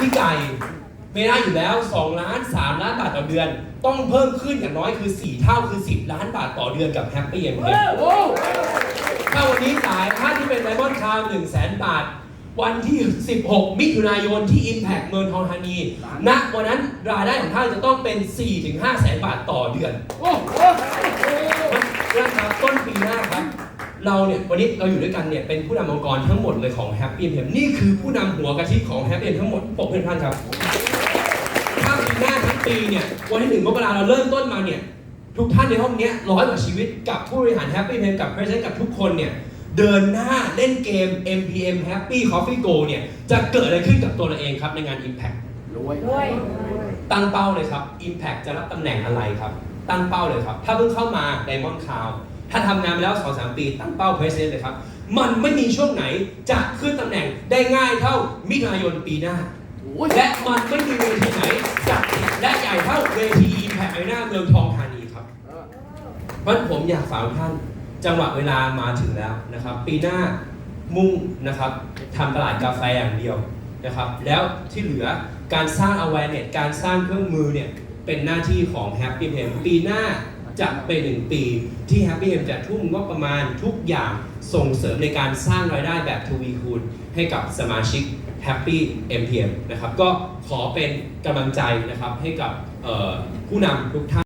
พี่ไก่ไม่ได้อยู่แล้ว 2 ล้าน 3 ล้านบาทต่อเดือน ต้องเพิ่มขึ้นอย่างน้อยคือ 4 เท่าคือ 10 ล้านบาทต่อเดือนกับแฮปปี้เอ็มเโอ้ถ้าวันนี้จ่ายค่าที่เป็นไดมอนด์คาว1 0 0 0 0แบาท วันที่ 16 มิถุนายนที่ Impact เมืองทองธานีณวันนั้นรายได้ของท่านจะต้องเป็น 4-5แสนบาทต่อเดือนโอ้โหนะครับต้นปีหน้าครับ เราเนี่ยวันนี้เราอยู่ด้วยกันเนี่ยเป็นผู้นำองค์กรทั้งหมดเลยของ Happy m นี่คือผู้นำหัวกะทิของ Happy m ทั้งหมดปกเพื่อนท่านครับถ้าปีหน้าทั้งปีเนี่ยวันที่หนึ่งมกราเราเริ่มต้นมาเนี่ยทุกท่านในห้องเนี้ยร้อยกว่าชีวิตกับผู้บริหาร Happy m กับ President กับทุกคนเนี่ยเดินหน้าเล่นเกม MPM Happy Coffee Go เนี่ยจะเกิดอะไรขึ้นกับตัวเราเองครับในงาน Impact รวยด้วยตั้งเป้าเลยครับ Impact จะรับตำแหน่งอะไรครับ ตั้งเป้าเลยครับ ถ้าเพิ่งเข้ามา Diamond Cloud ถ้าทำงานมาแล้ว2-3ปีตั้งเป้า President เลยครับ มันไม่มีช่วงไหนจะขึ้นตำแหน่งได้ง่ายเท่ามิถุนายนปีหน้าโอ้ยและมันไม่มีเวทีไหนจัดและใหญ่เท่าเวที Impact Arena เมืองทองธานีครับเพราะฉะนั้นผมอยากฝากทุกท่านจังหวะเวลามาถึงแล้วนะครับ ปีหน้ามุ่งนะครับทำตลาดกาแฟอย่างเดียวนะครับ แล้วที่เหลือการสร้าง awareness การสร้างเครื่องมือเนี่ยเป็นหน้าที่ของ Happy p m ปีหน้า จะเป็นหนึ่งปีที่ Happy m จะทุ่มงบประมาณทุกอย่างส่งเสริมในการสร้างรายได้แบบทวีคูณให้กับสมาชิก Happy MPM นะครับ ก็ขอเป็นกำลังใจนะครับให้กับผู้นำทุกท่าน